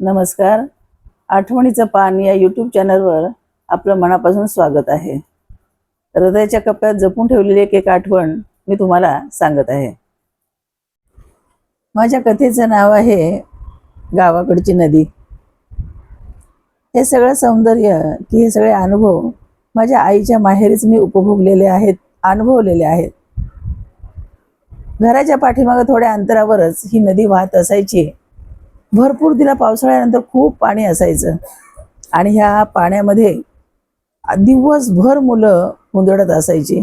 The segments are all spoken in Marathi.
नमस्कार. आठवणीचं पान या यूट्यूब चॅनलवर आपलं मनापासून स्वागत आहे. हृदयाच्या कप्प्यात जपून ठेवलेली एक एक आठवण मी तुम्हाला सांगत आहे. माझ्या कथेचं नाव आहे गावाकडची नदी. हे सगळं सौंदर्य की हे सगळे अनुभव माझ्या आईच्या माहेरीच मी उपभोगलेले आहेत अनुभवलेले आहेत. घराच्या पाठीमागं थोड्या अंतरावरच ही नदी वाहत असायची. भरपूर तिला पावसाळ्यानंतर खूप पाणी असायचं. आणि ह्या पाण्यामध्ये दिवसभर मुलं हुंदडत असायची.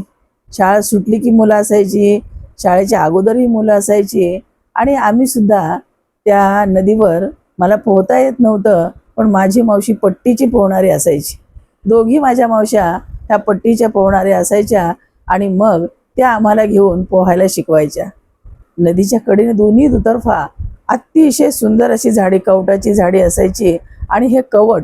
शाळा सुटली की मुलं असायची शाळेच्या अगोदरही मुलं असायची. आणि आम्ही सुद्धा त्या नदीवर मला पोहता येत नव्हतं पण माझी मावशी पट्टीची पोहणारी असायची. दोघी माझ्या मावश्या ह्या पट्टीच्या पोहणाऱ्या असायच्या आणि मग त्या आम्हाला घेऊन पोहायला शिकवायच्या. नदीच्या कडेने दोन्ही दुतर्फा अतिशय सुंदर अशी झाडी कवटाची झाडी असायची. आणि हे कवट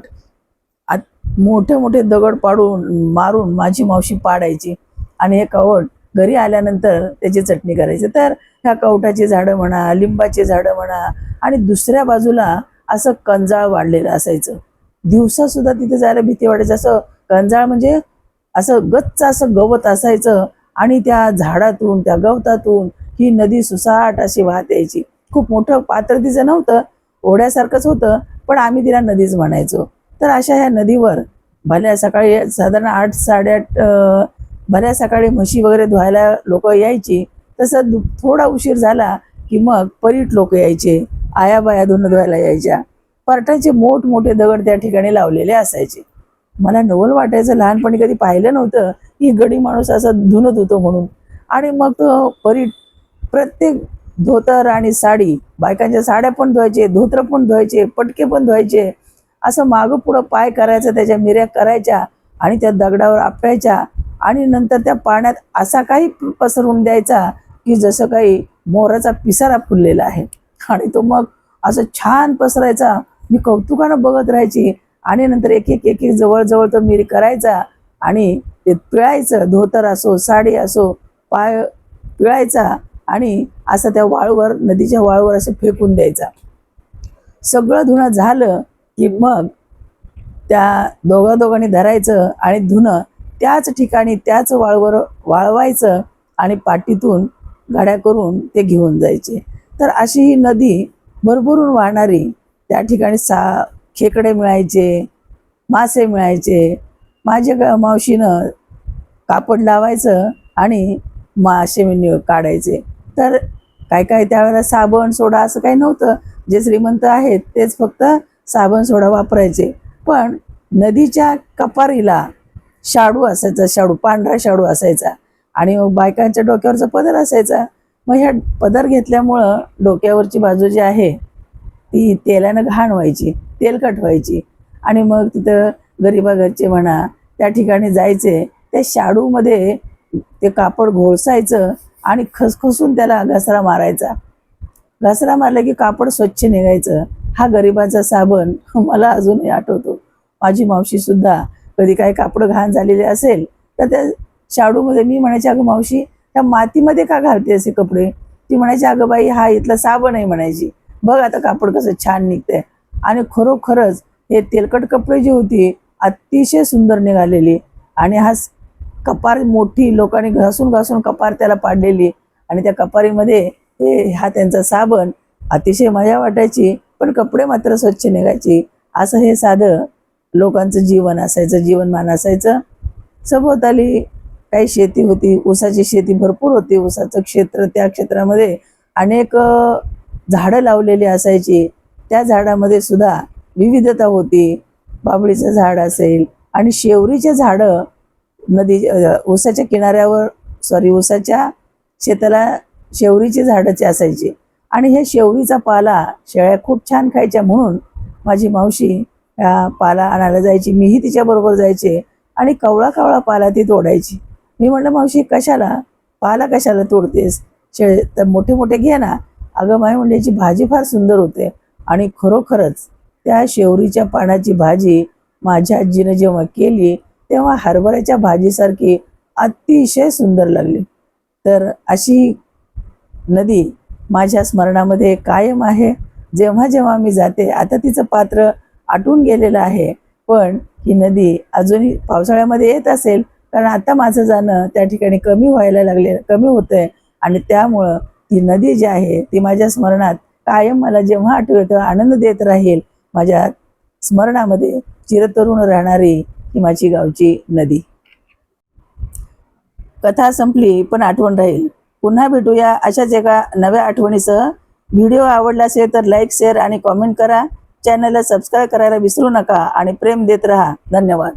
मोठे मोठे दगड पाडून मारून माझी मावशी पाडायची. आणि हे कवट घरी आल्यानंतर त्याची चटणी करायची. तर ह्या कवटाची झाडं म्हणा लिंबाची झाडं म्हणा आणि दुसऱ्या बाजूला असं कंजाळ वाढलेलं असायचं. दिवसासुद्धा तिथे जायला भीती वाटायची. असं कंजाळ म्हणजे असं गच्च असं गवत असायचं आणि त्या झाडातून त्या गवतातून ही नदी सुसाट अशी वाहत यायची. खूप मोठं पात्र तिचं नव्हतं ओढ्यासारखंच होतं पण आम्ही तिला नदीच म्हणायचो. तर अशा ह्या नदीवर भल्या सकाळी साधारण आठ साडेआठ भल्या सकाळी म्हशी वगैरे धुवायला लोक यायची तसं दु- थोडा उशीर झाला की मग परीट लोक यायचे आया बाया धुणं धुवायला यायच्या. परटाचे मोठमोठे दगड त्या ठिकाणी लावलेले असायचे. मला नवल वाटायचं लहानपणी कधी पाहिलं नव्हतं की गडी माणूस असं धुणत होतो म्हणून. आणि मग तो परीट प्रत्येक धोतर आणि साडी बायकांच्या साड्या पण धुवायचे धोतर पण धुवायचे पटके पण धुवायचे. असं मागं पुढं पाय करायचं त्याच्या मिऱ्या करायच्या आणि त्या दगडावर आपटायच्या आणि नंतर त्या पाण्यात असा काही पसरवून द्यायचा की जसं काही मोराचा पिसारा फुललेला आहे. आणि तो मग असं छान पसरायचा. मी कौतुकानं बघत राहायची आणि नंतर एक एक एक एक जवळजवळ तो मिरी करायचा आणि ते पिळायचं. धोतर असो साडी असो पाय पिळायचा आणि असं त्या वाळूवर नदीच्या वाळूवर असं फेकून द्यायचा. सगळं धुणं झालं की मग त्या दोघा दोघांनी धरायचं आणि धुणं त्याच ठिकाणी त्याच वाळूवर वाळवायचं आणि पाटीतून गाड्या करून ते घेऊन जायचे. तर अशी ही नदी भरभरून वाहणारी त्या ठिकाणी सा खेकडे मिळायचे मासे मिळायचे. माझ्या ग- मावशीनं कापड लावायचं आणि मासे काढायचे. तर काय काय त्यावेळेला साबण सोडा असं काही नव्हतं. जे श्रीमंत आहेत तेच फक्त साबण सोडा वापरायचे. पण नदीच्या कपारीला शाडू असायचा शाडू पांढरा शाडू असायचा आणि बायकांच्या डोक्यावरचा पदर असायचा. मग ह्या पदर घेतल्यामुळं डोक्यावरची बाजू जी आहे ती तेलानं घाण व्हायची तेलकट व्हायची आणि मग तिथं गरीबाघरचे म्हणा त्या ठिकाणी जायचे. त्या शाडूमध्ये ते कापड घोळसायचं आणि खसखसून त्याला घसरा मारायचा. घसरा मारला की कापड स्वच्छ निघायचं. हा गरिबाचा साबण मला अजूनही आठवतो. माझी मावशी सुद्धा कधी काही कापड घाण झालेले असेल तर त्या शाडूमध्ये मी म्हणायचे अगं मावशी त्या मातीमध्ये का घालते असे कपडे? ती म्हणायची अगं बाई हा इथला साबण आहे म्हणायची. बघ आता कापड कसं छान निघतंय. आणि खरोखरच हे तेलकट कपडे जी होती अतिशय सुंदर निघालेली. आणि हा कपार मोठी लोकांनी घासून घासून कपार त्याला पाडलेली आणि त्या कपारीमध्ये हे हा त्यांचा साबण अतिशय मजा वाटायची पण कपडे मात्र स्वच्छ निघायची. असं हे साधं लोकांचं जीवन असायचं जीवनमान असायचं. सभोवताली काही शेती होती ऊसाची शेती भरपूर होती. ऊसाचं क्षेत्र त्या क्षेत्रामध्ये अनेक झाडं लावलेली असायची. त्या झाडामध्ये सुद्धा विविधता होती. बाबळीचं झाड असेल आणि शेवरीचे झाडं नदी ऊसाच्या किनाऱ्यावर सॉरी ऊसाच्या शेताला शेवरीची झाडंचे असायची. आणि हे शेवरीचा पाला शेळ्या खूप छान खायच्या म्हणून माझी मावशी ह्या पाला आणायला जायची. मीही तिच्याबरोबर जायचे आणि कवळा कवळा पाला ती तोडायची. मी म्हटलं मावशी कशाला? पाला कशाला तोडतेस? शे तर मोठे मोठे घे ना. अगं माय म्हणली भाजी फार सुंदर होते आणि खरोखरच त्या शेवरीच्या पानाची भाजी माझ्या आजीनं जेव्हा केली तेव्हा हरभऱ्याच्या भाजीसारखी अतिशय सुंदर लागली. तर अशी नदी माझ्या स्मरणामध्ये कायम आहे. जेव्हा जेव्हा मी जाते आता तिचं पात्र आटून गेलेलं आहे. पण ही नदी अजूनही पावसाळ्यामध्ये येत असेल कारण आता माझं जाणं त्या ठिकाणी कमी व्हायला लागले कमी होतंय. आणि त्यामुळं ती नदी जी आहे ती माझ्या स्मरणात कायम मला जेव्हा आठवतं आनंद देत राहील. माझ्या स्मरणामध्ये चिरतरुण राहणारी ही माझी गावची नदी. कथा संपली पण आठवण राहील. पुन्हा भेटूया अशाच एका नव्या आठवणीसह. व्हिडिओ आवडला असेल तर लाईक शेअर आणि कॉमेंट करा. चॅनलला सबस्क्राईब करायला विसरू नका आणि प्रेम देत राहा. धन्यवाद.